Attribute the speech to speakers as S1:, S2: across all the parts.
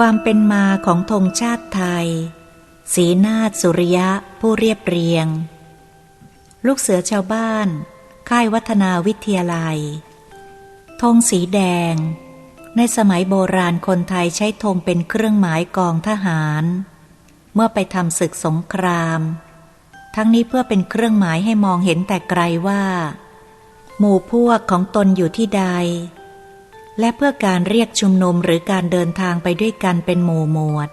S1: ความเป็นมาของธงชาติไทย สีนาฏสุริยะผู้เรียบเรียง ลูกเสือชาวบ้าน ค่ายวัฒนาวิทยาลัย ธงสีแดง ในสมัยโบราณคนไทยใช้ธงเป็นเครื่องหมายกองทหาร เมื่อไปทำศึกสงคราม ทั้งนี้เพื่อเป็นเครื่องหมายให้มองเห็นแต่ไกลว่า หมู่พวกของตนอยู่ที่ใด และเพื่อการเรียกชุมนุมหรือการเดินทางไปด้วยกันเป็นหมู่หมวด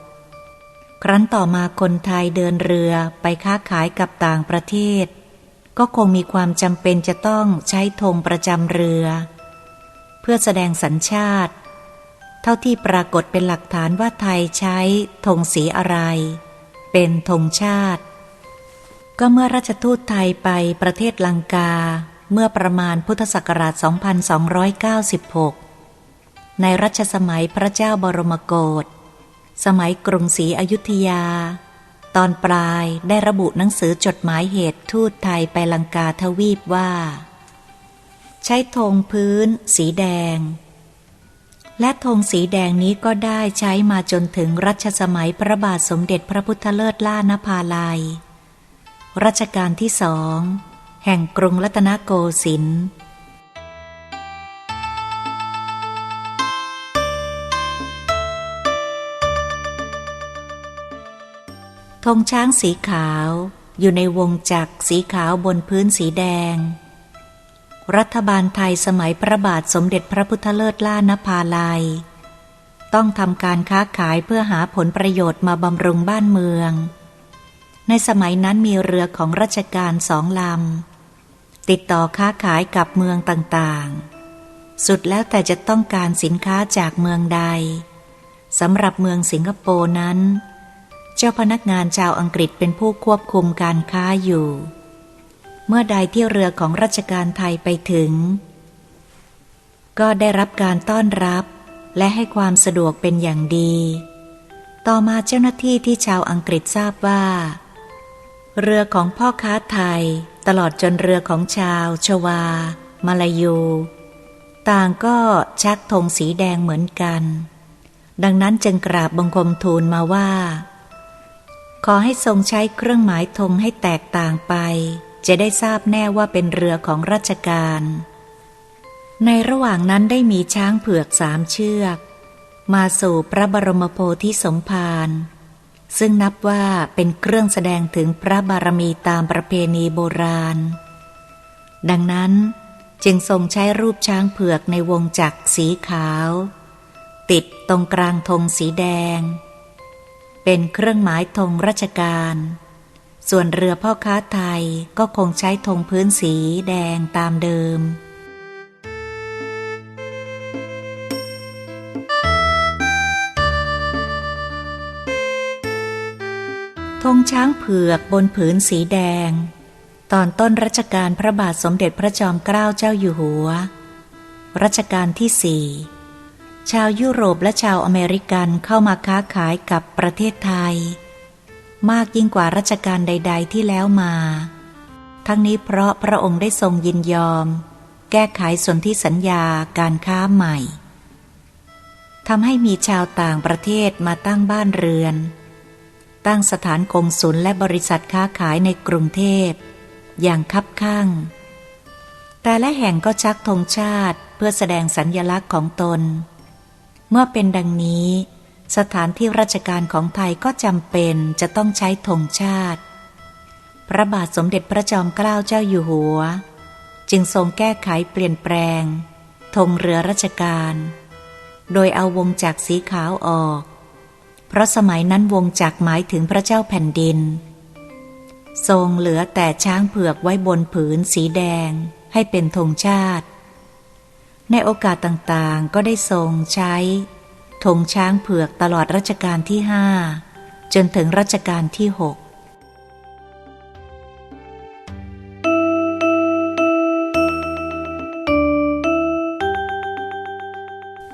S1: ครั้นต่อมาคนไทยเดินเรือไปค้าขายกับต่างประเทศ ก็คงมีความจำเป็นจะต้องใช้ธงประจำเรือ เพื่อแสดงสัญชาติ เท่าที่ปรากฏเป็นหลักฐานว่าไทยใช้ธงสีอะไร เป็นธงชาติ ก็เมื่อราชทูตไทยไปประเทศลังกาเมื่อประมาณพุทธศักราช 2296 ในรัชสมัยพระเจ้าบรมโกศ สมัยกรุงศรีอยุธยา ตอนปลายได้ระบุหนังสือจดหมายเหตุทูตไทยไปลังกาทวีปว่า ใช้ธงพื้น สีแดง และธงสีแดงนี้ก็ได้ใช้มาจนถึงรัชสมัยพระบาทสมเด็จพระพุทธเลิศล่านภาลัย รัชกาลที่สอง แห่งกรุงรัตนโกสินทร์ ธงช้างสีขาวอยู่ในวงจักรสีขาวบนพื้นสีแดง รัฐบาลไทยสมัยพระบาทสมเด็จพระพุทธเลิศล่านภาลัย ต้องทำการค้าขายเพื่อหาผลประโยชน์มาบำรุงบ้านเมือง ในสมัยนั้นมีเรือของราชการสองลำ ติดต่อค้าขายกับเมืองต่างๆ สุดแล้วแต่จะต้องการสินค้าจากเมืองใดสำหรับเมืองสิงคโปร์นั้น เจ้าพนักงานชาวอังกฤษเป็นผู้ควบคุมการค้าอยู่ เมื่อใดที่เรือของราชการไทยไปถึง ก็ได้รับการต้อนรับและให้ความสะดวกเป็นอย่างดี ต่อมาเจ้าหน้าที่ที่ชาวอังกฤษทราบว่า เรือของพ่อค้าไทยตลอดจนเรือของชาว ชวา มาลายู ต่างก็ชักธงสีแดงเหมือนกัน ดังนั้นจึงกราบบังคมทูลมาว่า ขอให้ทรงใช้เครื่องหมายธงให้แตกต่างไป จะได้ทราบแน่ว่าเป็นเรือของราชการ ในระหว่างนั้นได้มีช้างเผือกสามเชือก มาสู่พระบรมโพธิสมภารซึ่งนับว่าเป็นเครื่องแสดงถึงพระบารมีตามประเพณีโบราณ ดังนั้นจึงทรงใช้รูปช้างเผือกในวงจักรสีขาว ติดตรงกลางธงสีแดง เป็นเครื่องหมายธงราชการ ส่วนเรือพ่อค้าไทยก็คงใช้ธงพื้นสีแดงตามเดิมธงช้างเผือกบนผืนสีแดง ตอนต้นรัชกาลพระบาทสมเด็จพระจอมเกล้าเจ้าอยู่หัว รัชกาลที่สี่ ชาวยุโรปและชาวอเมริกันเข้ามาค้าขายกับประเทศไทย มากยิ่งกว่ารัชกาลใด ๆ ที่แล้วมา ทั้งนี้เพราะพระองค์ได้ทรงยินยอม แก้ไขสนธิสัญญาการค้าใหม่ทำให้มีชาวต่างประเทศมาตั้งบ้านเรือน ตั้งสถานกงสุลและบริษัทค้าขายในกรุงเทพ อย่างคับข้าง แต่และแห่งก็ชักธงชาติเพื่อแสดงสัญญลักษณ์ของตน เมื่อเป็นดังนี้ สถานที่ราชการของไทยก็จำเป็นจะต้องใช้ธงชาติ พระบาทสมเด็จพระจอมเกล้าเจ้าอยู่หัว จึงทรงแก้ไขเปลี่ยนแปลงธงเรือราชการ โดยเอาวงจักสีขาวออก เพราะสมัยนั้นวงจักหมายถึงพระเจ้าแผ่นดิน ทรงเหลือแต่ช้างเผือกไว้บนผืนสีแดงให้เป็นธงชาติ ในโอกาสต่างๆ ก็ได้ทรงใช้ธงช้างเผือกตลอดรัชกาลที่ห้าจนถึงรัชกาลที่หก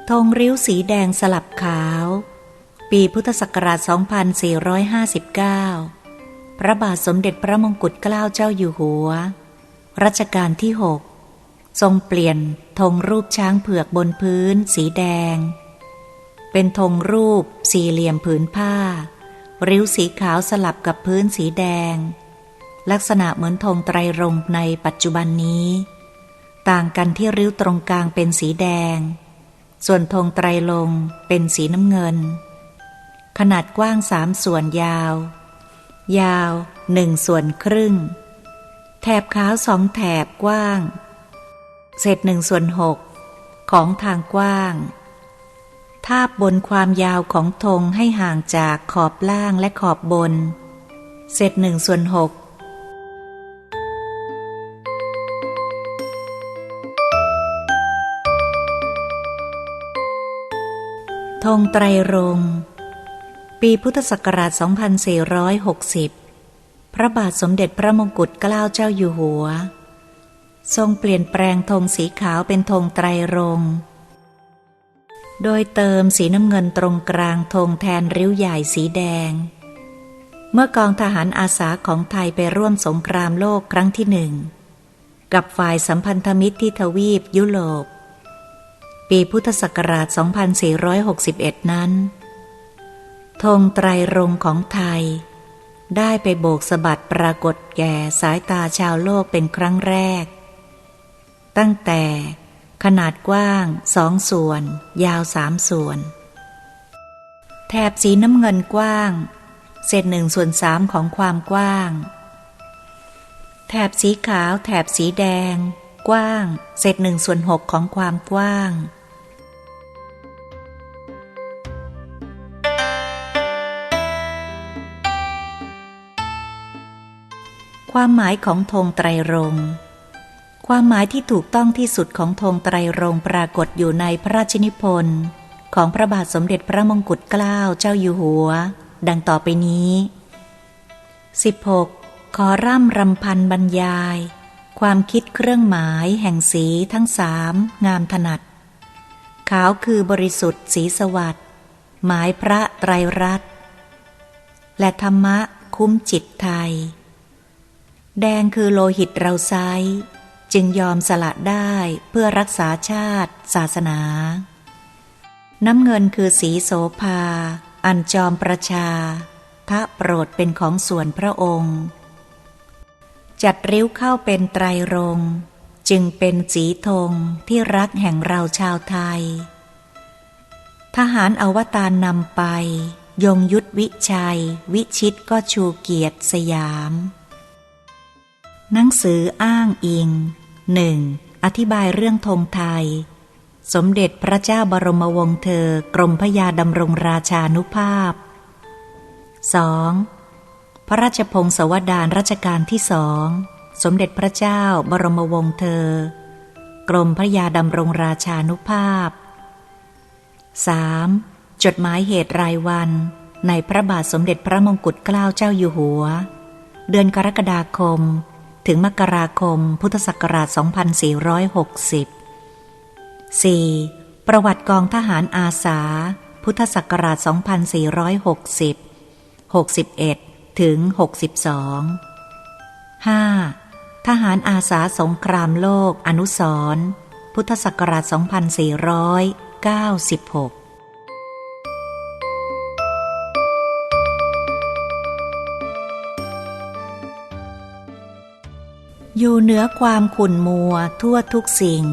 S1: ธงริ้วสีแดงสลับขาว ปีพุทธศักราช 2459 พระบาทสมเด็จพระมงกุฎเกล้าเจ้าอยู่หัว รัชกาลที่หก ทรงเปลี่ยนธงรูปช้างเผือกบนพื้น สีแดง เป็นธงรูปสี่เหลี่ยมผืนผ้า ริ้วสีขาวสลับกับพื้นสีแดง ลักษณะเหมือนธงไตรรงในปัจจุบันนี้ ต่างกันที่ริ้วตรงกลางเป็นสีแดง ส่วนธงไตรลงเป็นสีน้ำเงิน ขนาดกว้างสามส่วนยาว ยาวหนึ่งส่วนครึ่ง แถบขาวสองแถบกว้าง เศษหนึ่งส่วนหกของทางกว้าง ทาบบนความยาวของธงให้ห่างจากขอบล่างและขอบบน เศษหนึ่งส่วนหกธงไตรรงปีพุทธศักราช 2460 พระบาทสมเด็จพระมงกุฎเกล้าเจ้าอยู่หัว ทรงเปลี่ยนแปลงธงสีขาวเป็นธงไตรรงโดยเติมสีน้ำเงินตรงกลางธงแทนริ้วใหญ่สีแดง เมื่อกองทหารอาสาของไทยไปร่วมสงครามโลกครั้งที่หนึ่ง กับฝ่ายสัมพันธมิตรที่ทวีปยุโรป ปีพุทธศักราช 2461 นั้น ธงไตรรงของไทย ได้ไปโบกสะบัดปรากฏแก่สายตาชาวโลกเป็นครั้งแรก ตั้งแต่ ขนาดกว้างสองส่วน ยาวสามส่วน แถบสีน้ำเงินกว้าง เศษหนึ่งส่วนสามของความกว้าง แถบสีขาว แถบสีแดง กว้าง เศษหนึ่งส่วนหกของความกว้างความหมายของธงไตรรงค์ ความหมายที่ถูกต้องที่สุดของธงไตรรงปรากฏอยู่ในพระราชนิพนธ์ของพระบาทสมเด็จพระมงกุฎเกล้าเจ้าอยู่หัว ดังต่อไปนี้ 16. ขอร่ำรำพันบรรยาย ความคิดเครื่องหมายแห่งสีทั้งสามงามถนัด ขาวคือบริสุทธิ์สีสวัสดิ์หมายพระไตรรัตน์และธรรมะคุ้มจิตไทย แดงคือโลหิตเราไซ จึงยอมสละได้เพื่อรักษาชาติ ศาสนา น้ำเงินคือสีโสภา อันจอมประชาทะโปรดเป็นของส่วนพระองค์ จัดริ้วเข้าเป็นไตรรงจึงเป็นสีธงที่รักแห่งเราชาวไทย ทหารอวตารนำไป ยงยุทธวิชัย วิชิตก็ชูเกียรติสยาม หนังสืออ้างอิง หนึ่งอธิบายเรื่องธงไทย สมเด็จพระเจ้าบรมวงศ์เธอกรมพยาดำรงราชานุภาพ 2. พระราชพงศาวดารรัชกาลที่สองสมเด็จพระเจ้าบรมวงศ์เธอกรมพระยาดำรงราชานุภาพ 3. จดหมายเหตุรายวัน ในพระบาทสมเด็จพระมงกุฎเกล้าเจ้าอยู่หัว เดือนกรกฎาคม ถึงมกราคมพุทธศักราช 2460 4. ประวัติกองทหารอาสา พุทธศักราช 2460 61 ถึง 62 5. ทหารอาสาสงครามโลกอนุสรพุทธศักราช 2496 อยู่เหนือความขุ่นมัวทั่วทุกสิ่ง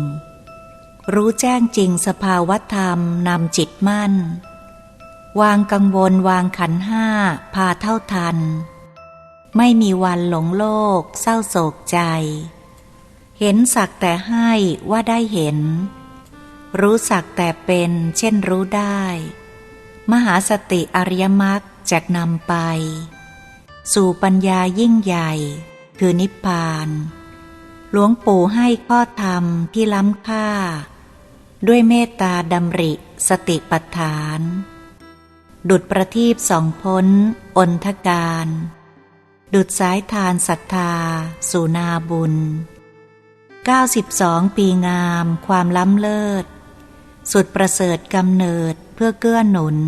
S1: รู้แจ้งจริงสภาวธรรมนำจิตมั่น วางกังวลวางขันห้าพาเท่าทัน ไม่มีวันหลงโลก เศร้าโศกใจ เห็นสักแต่ให้ว่าได้เห็น รู้สักแต่เป็นเช่นรู้ได้ มหาสติอริยมรรคจะนำไป สู่ปัญญายิ่งใหญ่คือนิพพาน ลวงปู่ให้ข้อธรรมที่ล้ำค่า ด้วยเมตตาดำริสติปัฏฐาน ดุดประทีปสองพ้น อนทการ ดุดสายทานศรัทธา สุนาบุญ 92 ปีงาม ความล้ำเลิศ สุดประเสริฐกำเนิดเพื่อเกื้อหนุน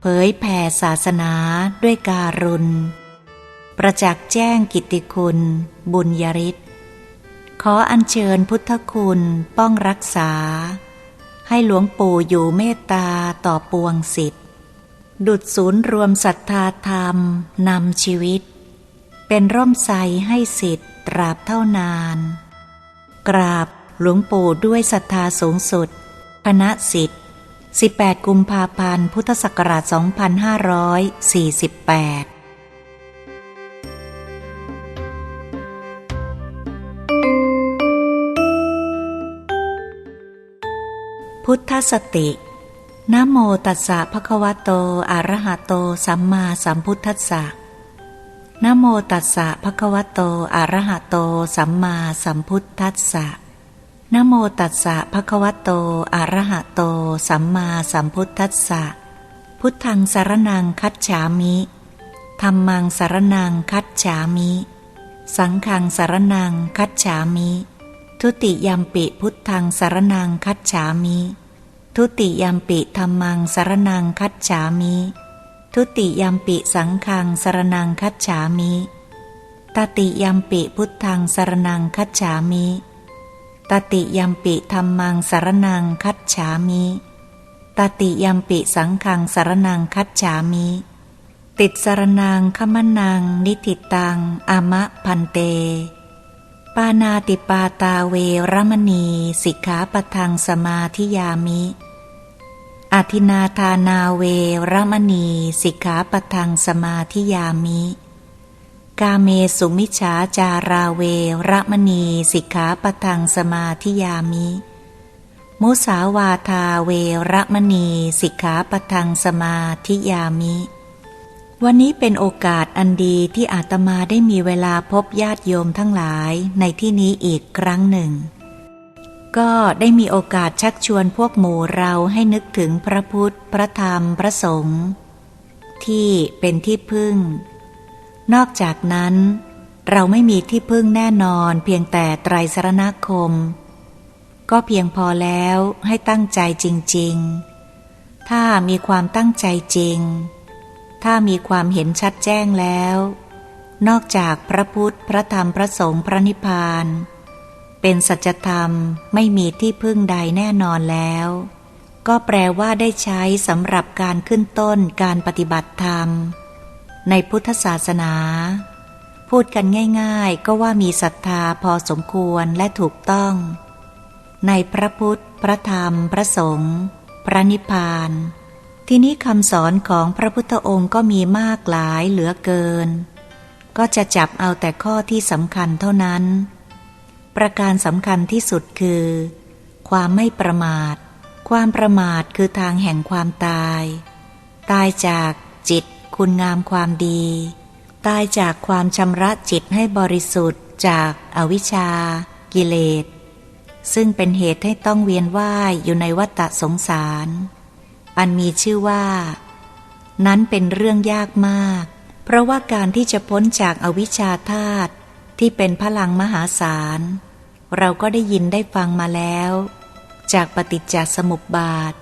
S1: เผยแผ่ศาสนาด้วยการุณประจักษ์แจ้งกิตติคุณ บุญยริศ ขออัญเชิญพุทธคุณป้องรักษา ให้หลวงปู่อยู่เมตตาต่อปวงสิทธิ์ดุดศูนย์รวมศรัทธาธรรมนำชีวิต เป็นร่มไทรให้สิทธิ์ตราบเท่านาน กราบหลวงปู่ด้วยศรัทธาสูงสุด คณะสิทธิ์ 18 กุมภาพันธ์ พุทธศักราช 2548 พุทธสตินะโมตัสสะภะคะวะโตอะระหะโต สัมมาสัมพุทธัสสะนะโมตัสสะภะคะวะโตอะระหะโต สัมมาสัมพุทธัสสะนะโมตัสสะภะคะวะโตอะระหะโต สัมมาสัมพุทธัสสะ พุทธังสารนังคัจฉามิธรรมังสารนังคัจฉามิ สังฆังสารนังคัจฉามิ ทุติยมปิพุทธังสารนังคัจฉามิ ทุติยมปิธรรมังสารนังคัจฉามิ ทุติยมปิสังฆังสารนังคัจฉามิตติยมปิพุทธังสารนังคัจฉามิ ตติยมปิธรรมังสารนังคัจฉามิตติยมปิสังฆังสารนังคัจฉามิ ติดสารนังขมนัง นิติตังอามะพันเต ปานาติปาตาเวรมณี สิกขาปทังสมาธิยามิ อธินาทานาเวรมณี สิกขาปทังสมาธิยามิ กาเมสุมิฉาจาราเวรมณี สิกขาปทังสมาธิยามิ มุสาวาทาเวรมณี สิกขาปทังสมาธิยามิ วันนี้เป็นโอกาสอันดีที่อาตมาได้มีเวลาพบญาติโยมทั้งหลายในที่นี้อีกครั้งหนึ่ง ก็ได้มีโอกาสชักชวนพวกหมู่เราให้นึกถึงพระพุทธ พระธรรม พระสงฆ์ที่เป็นที่พึ่ง นอกจากนั้น เราไม่มีที่พึ่งแน่นอนเพียงแต่ไตรสรณคม ก็เพียงพอแล้วให้ตั้งใจจริง ๆ ถ้ามีความตั้งใจจริง ถ้ามีความเห็นชัดแจ้งแล้ว นอกจากพระพุทธ พระธรรม พระสงฆ์ พระนิพพาน เป็นสัจธรรมไม่มีที่พึ่งใดแน่นอนแล้ว ก็แปลว่าได้ใช้สำหรับการขึ้นต้นการปฏิบัติธรรม ในพุทธศาสนา พูดกันง่าย ๆ ก็ว่ามีศรัทธาพอสมควรและถูกต้อง ในพระพุทธ พระธรรม พระสงฆ์ พระนิพพาน ทีนี้คำสอนของพระพุทธองค์ก็มีมากหลายเหลือเกิน ก็จะจับเอาแต่ข้อที่สำคัญเท่านั้น ประการสำคัญที่สุดคือ ความไม่ประมาท ความประมาทคือทางแห่งความตาย ตายจากจิตคุณงามความดี ตายจากความชำระจิตให้บริสุทธิ์จากอวิชชา กิเลส ซึ่งเป็นเหตุให้ต้องเวียนว่ายอยู่ในวัฏสงสาร อันมีชื่อว่า นั้นเป็นเรื่องยากมาก เพราะว่าการที่จะพ้นจากอวิชชาธาตุที่เป็นพลังมหาศาล เราก็ได้ยินได้ฟังมาแล้ว จากปฏิจจสมุปบาท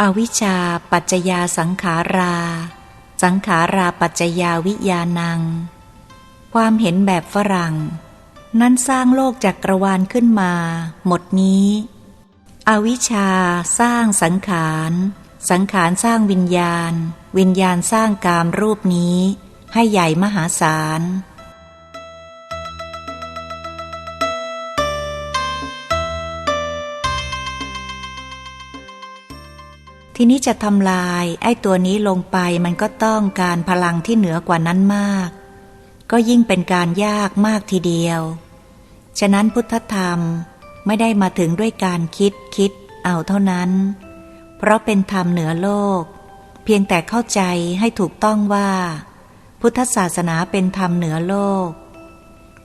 S1: อวิชชาปัจจยาสังขารา สังขาราปัจจยาวิญาณัง ความเห็นแบบฝรั่ง นั้นสร้างโลกจักรวาลขึ้นมา หมดนี้ อวิชชาสร้างสังขาร สังขารสร้างวิญญาณ วิญญาณสร้างกามรูปนี้ ให้ใหญ่มหาศาล ทีนี้จะทำลายไอ้ตัวนี้ลงไปมันก็ต้องการพลังที่เหนือกว่านั้นมาก ก็ยิ่งเป็นการยากมากทีเดียว ฉะนั้นพุทธธรรม ไม่ได้มาถึงด้วยการคิดคิดเอาเท่านั้น เพราะเป็นธรรมเหนือโลก เพียงแต่เข้าใจให้ถูกต้องว่า พุทธศาสนาเป็นธรรมเหนือโลก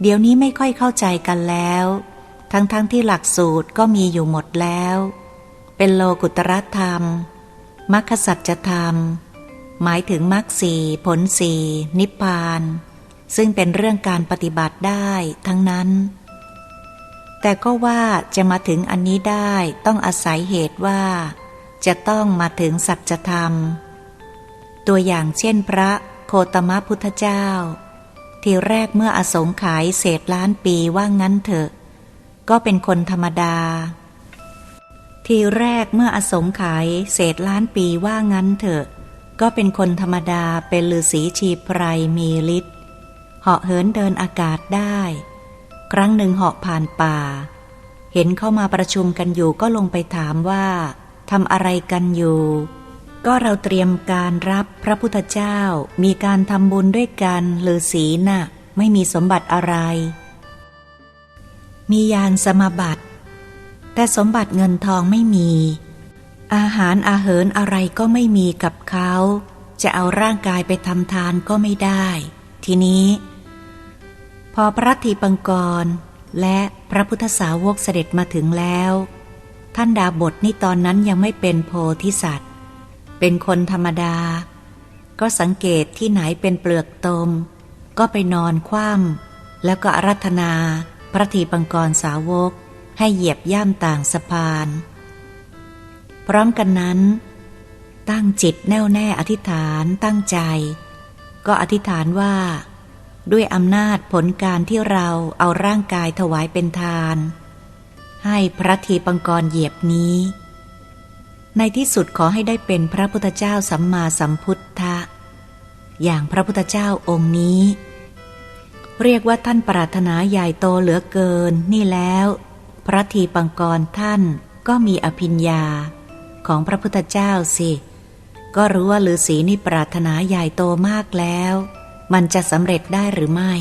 S1: เดี๋ยวนี้ไม่ค่อยเข้าใจกันแล้ว ทั้งๆทที่หลักสูตรก็มีอยู่หมดแล้ว เป็นโลกุตรธรรมมรรคสัจธรรม หมายถึงมรรคสีผลสีนิพพาน ซึ่งเป็นเรื่องการปฏิบัติได้ทั้งนั้น แต่ก็ว่าจะมาถึงอันนี้ได้ต้องอาศัยเหตุว่า จะต้องมาถึงสัจธรรม ตัวอย่างเช่นพระโคตมพุทธเจ้า ทีแรกเมื่ออสงไขยเศษล้านปีว่างั้นเถอะ ก็เป็นคนธรรมดา ทีแรกเมื่ออสงไขยเศษล้านปีว่างั้นเถอะ ก็เป็นคนธรรมดาเป็นฤาษีชีไพรมีฤทธิ์เหาะเหินเดินอากาศได้ ครั้งหนึ่งเหาะผ่านป่า เห็นเข้ามาประชุมกันอยู่ก็ลงไปถามว่าทำอะไรกันอยู่ ก็เราเตรียมการรับพระพุทธเจ้า มีการทำบุญด้วยกันฤาษีน่ะ ไม่มีสมบัติอะไร มียานสมาบัติ แต่สมบัติเงินทองไม่มี อาหารอาเหินอะไรก็ไม่มีกับเขา จะเอาร่างกายไปทำทานก็ไม่ได้ ทีนี้ พอพระทีปังกร และพระพุทธสาวกเสด็จมาถึงแล้ว ท่านดาบทนี่ตอนนั้นยังไม่เป็นโพธิสัตว์ เป็นคนธรรมดา ก็สังเกตที่ไหนเป็นเปลือกตม ก็ไปนอนคว่ำแล้วก็อารัธนาพระทีปังกรสาวกให้เหยียบย่ำต่างสะพาน พร้อมกันนั้น ตั้งจิตแน่วแน่อธิษฐานตั้งใจ ก็อธิษฐานว่า ด้วยอำนาจผลการที่เราเอาร่างกายถวายเป็นทาน ให้พระทีปังกรเหยียบนี้ ในที่สุดขอให้ได้เป็นพระพุทธเจ้าสัมมาสัมพุทธะ อย่างพระพุทธเจ้าองค์นี้ เรียกว่าท่านปรารถนาใหญ่โตเหลือเกินนี่แล้ว พระทีปังกรท่านก็มีอภิญญาของพระพุทธเจ้าสิ ก็รู้ว่าฤาษีนี่ปรารถนาใหญ่โตมากแล้ว มันจะสำเร็จได้หรือไม่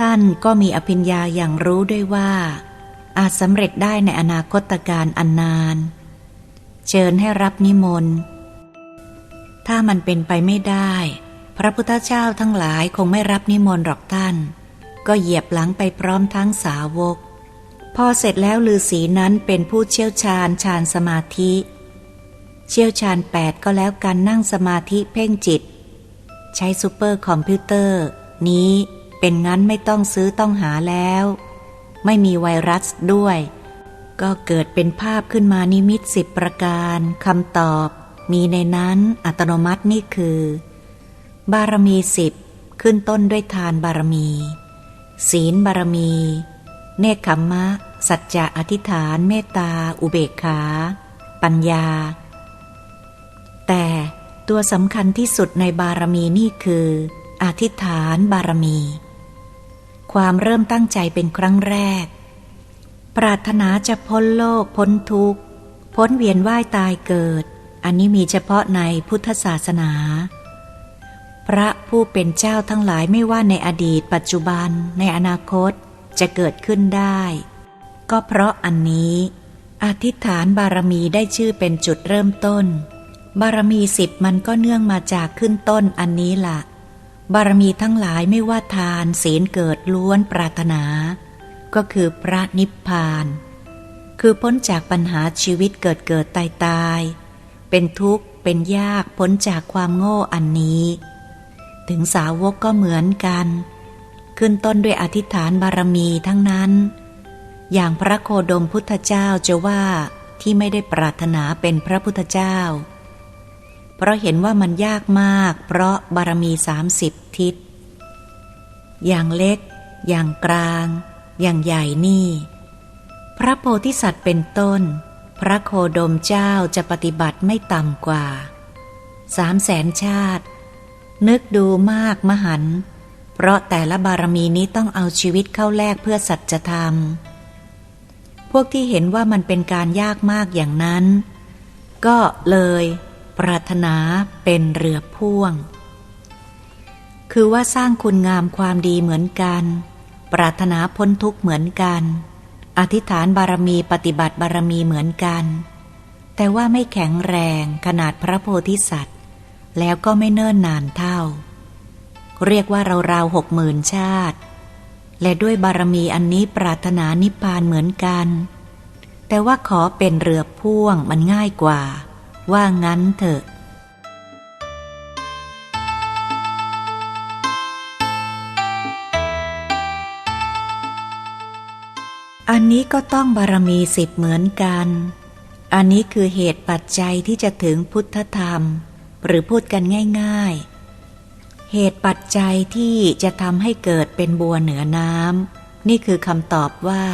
S1: ท่านก็มีอภิญญาอย่างรู้ด้วยว่า อาจสำเร็จได้ในอนาคตการอันนาน เชิญให้รับนิมนต์ ถ้ามันเป็นไปไม่ได้ พระพุทธเจ้าทั้งหลายคงไม่รับนิมนต์หรอกท่าน ก็เหยียบหลังไปพร้อมทั้งสาวก พอเสร็จแล้วฤาษีนั้นเป็นผู้เชี่ยวชาญฌานสมาธิ เชี่ยวชาญแปดก็แล้วการนั่งสมาธิเพ่งจิต ใช้ซูเปอร์คอมพิวเตอร์ นี้เป็นงั้นไม่ต้องซื้อต้องหาแล้ว ไม่มีไวรัสด้วย ก็เกิดเป็นภาพขึ้นมานิมิตสิบประการคำตอบ มีในนั้นอัตโนมัตินี่คือ บารมีสิบขึ้นต้นด้วยทานบารมี ศีลบารมี เนคขมมะ สัจจะอธิษฐานเมตตา อุเบกขา ปัญญา แต่ ตัวสำคัญที่สุดในบารมีนี่คือ อธิษฐานบารมี ความเริ่มตั้งใจเป็นครั้งแรก ปรารถนาจะพ้นโลกพ้นทุกข์ พ้นเวียนว่ายตายเกิด อันนี้มีเฉพาะในพุทธศาสนา พระผู้เป็นเจ้าทั้งหลายไม่ว่าในอดีต ปัจจุบันในอนาคตจะเกิดขึ้นได้ ก็เพราะอันนี้ อธิษฐานบารมีได้ชื่อเป็นจุดเริ่มต้น บารมีสิบมันก็เนื่องมาจากขึ้นต้นอันนี้ละ่ะ บารมีทั้งหลายไม่ว่าทานศีลเกิดล้วนปรารถนา ก็คือพระนิพพาน คือพ้นจากปัญหาชีวิตเกิดเกิดตายตาย เป็นทุกข์เป็นยากพ้นจากความโง่อันนี้ ถึงสาวกก็เหมือนกัน ขึ้นต้นด้วยอธิษฐานบารมีทั้งนั้น อย่างพระโคดมพุทธเจ้าจะว่าที่ไม่ได้ปรารถนาเป็นพระพุทธเจ้า เพราะเห็นว่ามันยากมาก เพราะบารมีสามสิบทิศ อย่างเล็ก อย่างกลาง อย่างใหญ่นี่ พระโพธิสัตว์เป็นต้น พระโคดมเจ้าจะปฏิบัติไม่ต่ำกว่าสามแสนชาติ นึกดูมากมหัน เพราะแต่ละบารมีนี้ต้องเอาชีวิตเข้าแลกเพื่อสัจธรรม พวกที่เห็นว่ามันเป็นการยากมากอย่างนั้น ก็เลย ปรารถนาเป็นเรือพ่วง คือว่าสร้างคุณงามความดีเหมือนกัน ปรารถนาพ้นทุกข์เหมือนกัน อธิษฐานบารมีปฏิบัติบารมีเหมือนกัน แต่ว่าไม่แข็งแรงขนาดพระโพธิสัตว์ แล้วก็ไม่เนิ่นนานเท่า เรียกว่าเราราวหกหมื่นชาติ และด้วยบารมีอันนี้ปรารถนานิพพานเหมือนกัน แต่ว่าขอเป็นเรือพ่วงมันง่ายกว่า ว่างั้นเถอะ อันนี้ก็ต้องบารมีสิบเหมือนกัน อันนี้คือเหตุปัจจัยที่จะถึงพุทธธรรม หรือพูดกันง่าย ๆ เหตุปัจจัยที่จะทำให้เกิดเป็นบัวเหนือน้ำนี่คือคำตอบว่า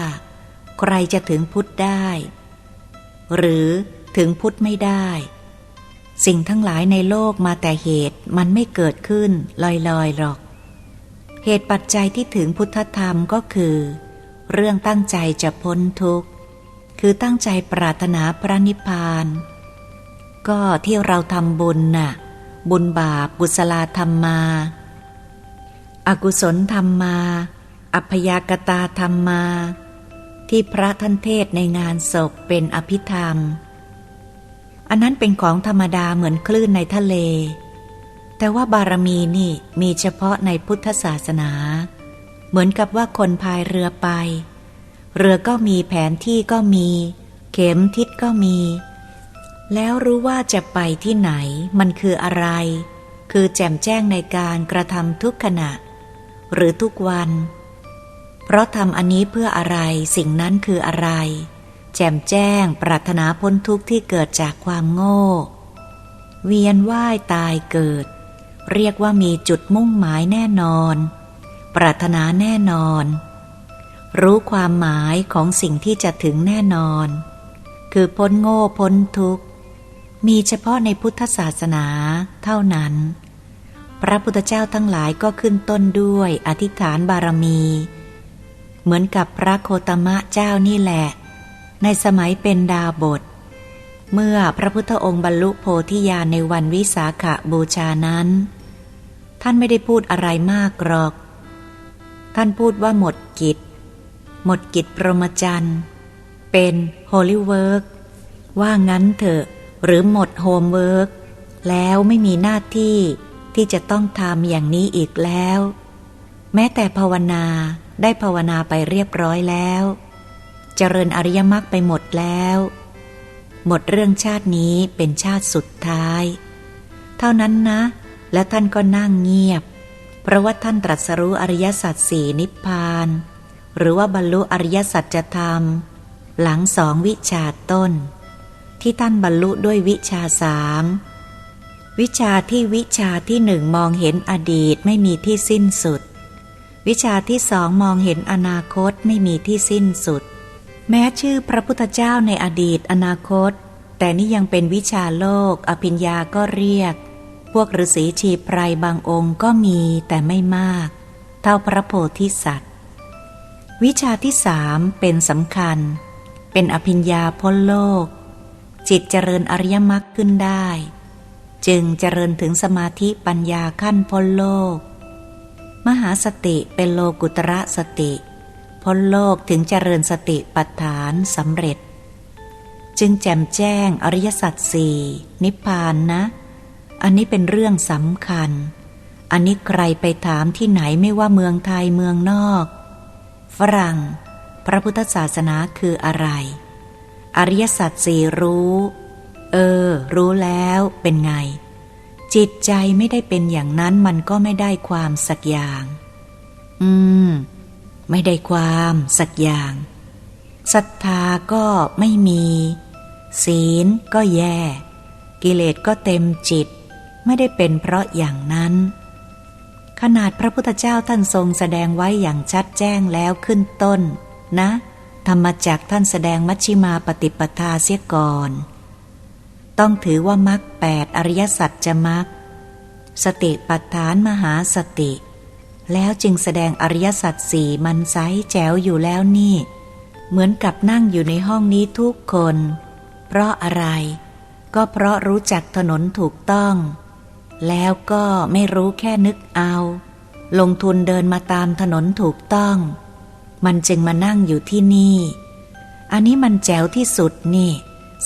S1: ใครจะถึงพุทธได้ หรือ ถึงพุทธไม่ได้ สิ่งทั้งหลายในโลกมาแต่เหตุมันไม่เกิดขึ้นลอยๆหรอก เหตุปัจจัยที่ถึงพุทธธรรมก็คือ เรื่องตั้งใจจะพ้นทุกข์ คือตั้งใจปรารถนาพระนิพพาน ก็ที่เราทำบุญน่ะ บุญบาปกุศลธรรมมาอากุศลธรรมมา อัพยากตาธรรมมาที่พระท่านเทศในงานศพเป็นอภิธรรม อันนั้นเป็นของธรรมดาเหมือนคลื่นในทะเล แต่ว่าบารมีนี่มีเฉพาะในพุทธศาสนา เหมือนกับว่าคนพายเรือไป เรือก็มีแผนที่ก็มี เข็มทิศก็มี แล้วรู้ว่าจะไปที่ไหน มันคืออะไร คือแจ่มแจ้งในการกระทำทุกขณะ หรือทุกวัน เพราะทำอันนี้เพื่ออะไรสิ่งนั้นคืออะไร แจ่มแจ้งปรารถนาพ้นทุกข์ที่เกิดจากความโง่ เวียนว่ายตายเกิด เรียกว่ามีจุดมุ่งหมายแน่นอน ปรารถนาแน่นอน รู้ความหมายของสิ่งที่จะถึงแน่นอน คือพ้นโง่พ้นทุกข์ มีเฉพาะในพุทธศาสนาเท่านั้น พระพุทธเจ้าทั้งหลายก็ขึ้นต้นด้วยอธิษฐานบารมี เหมือนกับพระโคตมะเจ้านี่แหละ ในสมัยเป็นดาบท เมื่อพระพุทธองค์บรรลุโพธิญาณในวันวิสาขบูชานั้น ท่านไม่ได้พูดอะไรมากหรอก ท่านพูดว่าหมดกิจ หมดกิจปรมจันเป็นโฮลิเวิร์กว่างั้นเถอะ หรือหมดโฮมเวิร์กแล้วไม่มีหน้าที่ที่จะต้องทำอย่างนี้อีกแล้ว แม้แต่ภาวนาได้ภาวนาไปเรียบร้อยแล้ว เจริญอริยมรรคไปหมดแล้ว หมดเรื่องชาตินี้เป็นชาติสุดท้าย เท่านั้นนะ และท่านก็นั่งเงียบ เพราะว่าท่านตรัสรู้อริยสัจสี่นิพพาน หรือว่าบรรลุอริยสัจธรรม หลังสองวิชาต้น ที่ท่านบรรลุด้วยวิชาสามวิชาที่วิชาที่หนึ่งมองเห็นอดีตไม่มีที่สิ้นสุด วิชาที่สองมองเห็นอนาคตไม่มีที่สิ้นสุด แม้ชื่อพระพุทธเจ้าในอดีตอนาคต แต่นี่ยังเป็นวิชาโลก อภิญญาก็เรียก พวกฤาษีชีไพรบางองค์ก็มีแต่ไม่มาก เท่าพระโพธิสัตว์ วิชาที่สามเป็นสำคัญ เป็นอภิญญาพ้นโลก จิตเจริญอริยมรรคขึ้นได้ จึงเจริญถึงสมาธิปัญญาขั้นพ้นโลก มหาสติเป็นโลกุตระสติ พ้นโลกถึงเจริญสติปัฏฐานสำเร็จ จึงแจมแจ้งอริยสัจสี่นิพพานนะ อันนี้เป็นเรื่องสำคัญ อันนี้ใครไปถามที่ไหนไม่ว่าเมืองไทยเมืองนอก ฝรั่ง พระพุทธศาสนาคืออะไร อริยสัจสี่รู้ เออ รู้แล้วเป็นไง จิตใจไม่ได้เป็นอย่างนั้นมันก็ไม่ได้ความสักอย่าง อืม ไม่ได้ความสักอย่างศรัทธาก็ไม่มี ศีลก็แย่ กิเลสก็เต็มจิต ไม่ได้เป็นเพราะอย่างนั้น ขนาดพระพุทธเจ้าท่านทรงแสดงไว้อย่างชัดแจ้งแล้วขึ้นต้น นะ ธรรมจักท่านแสดงมัชชิมาปฏิปทาเสียก่อน ต้องถือว่ามรรคแปดอริยสัจจะมรรคสติปัฏฐานมหาสติ แล้วจึงแสดงอริยสัจสี่มันไซแจ๋วอยู่แล้วนี่ เหมือนกับนั่งอยู่ในห้องนี้ทุกคน เพราะอะไร ก็เพราะรู้จักถนนถูกต้อง แล้วก็ไม่รู้แค่นึกเอา ลงทุนเดินมาตามถนนถูกต้อง มันจึงมานั่งอยู่ที่นี่ อันนี้มันแจ๋วที่สุดนี่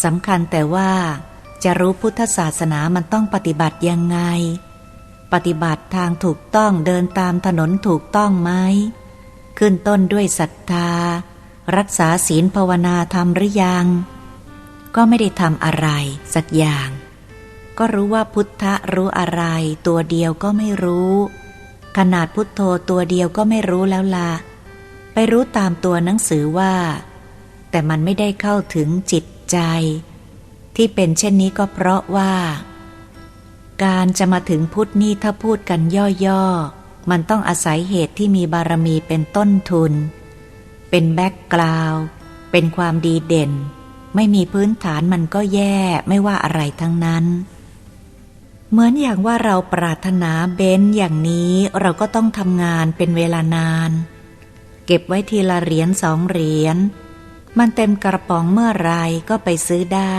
S1: สำคัญแต่ว่าจะรู้พุทธศาสนามันต้องปฏิบัติยังไง ปฏิบัติทางถูกต้องเดินตามถนนถูกต้องไหมขึ้นต้นด้วยศรัทธา รักษาศีลภาวนาทำหรือยัง ก็ไม่ได้ทำอะไรสักอย่าง ก็รู้ว่าพุทธะรู้อะไร ตัวเดียวก็ไม่รู้ ขนาดพุทโธตัวเดียวก็ไม่รู้แล้วละไปรู้ตามตัวหนังสือว่า แต่มันไม่ได้เข้าถึงจิตใจ ที่เป็นเช่นนี้ก็เพราะว่า การจะมาถึงพุทธนี่ถ้าพูดกันย่อๆ มันต้องอาศัยเหตุที่มีบารมีเป็นต้นทุน เป็นแบ็กกราวเป็นความดีเด่น ไม่มีพื้นฐานมันก็แย่ไม่ว่าอะไรทั้งนั้น เหมือนอย่างว่าเราปรารถนาเบนอย่างนี้เราก็ต้องทำงานเป็นเวลานาน เก็บไว้ทีละเหรียญสองเหรียญ มันเต็มกระป๋องเมื่อไรก็ไปซื้อได้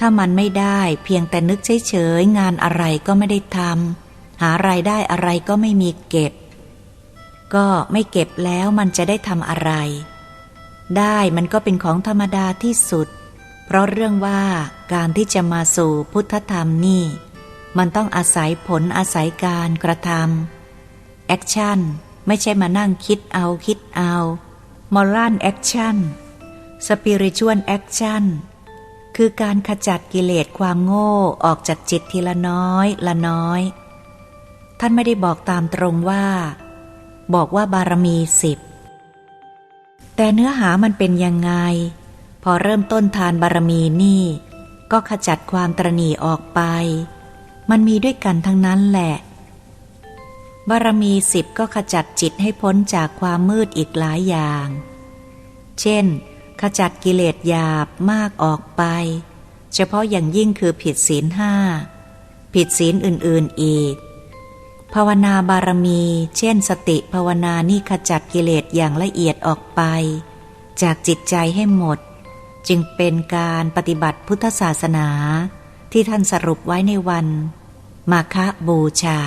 S1: ถ้ามันไม่ได้เพียงแต่นึกเฉยๆงานอะไรก็ไม่ได้ทำหารายได้อะไรก็ไม่มีเก็บ ก็ไม่เก็บแล้วมันจะได้ทำอะไร ได้มันก็เป็นของธรรมดาที่สุด เพราะเรื่องว่าการที่จะมาสู่พุทธธรรมนี่ มันต้องอาศัยผลอาศัยการกระทำแอคชั่นไม่ใช่มานั่งคิดเอาคิดเอามอรัลแอคชั่นสปิริชวลแอคชั่น คือการขจัดกิเลสความโง่ออกจากจิตทีละน้อยละน้อย ท่านไม่ได้บอกตามตรงว่า บอกว่าบารมีสิบ แต่เนื้อหามันเป็นยังไง พอเริ่มต้นทานบารมีนี่ ก็ขจัดความตรณีออกไป มันมีด้วยกันทั้งนั้นแหละ บารมีสิบก็ขจัดจิตให้พ้นจากความมืดอีกหลายอย่าง เช่น ขจัดกิเลสหยาบมากออกไป เฉพาะอย่างยิ่งคือผิดศีลห้า ผิดศีลอื่นๆอีก ภาวนาบารมี เช่นสติภาวนานี่ขจัดกิเลสอย่างละเอียดออกไป จากจิตใจให้หมด จึงเป็นการปฏิบัติพุทธศาสนา ที่ท่านสรุปไว้ในวัน มาคบูชา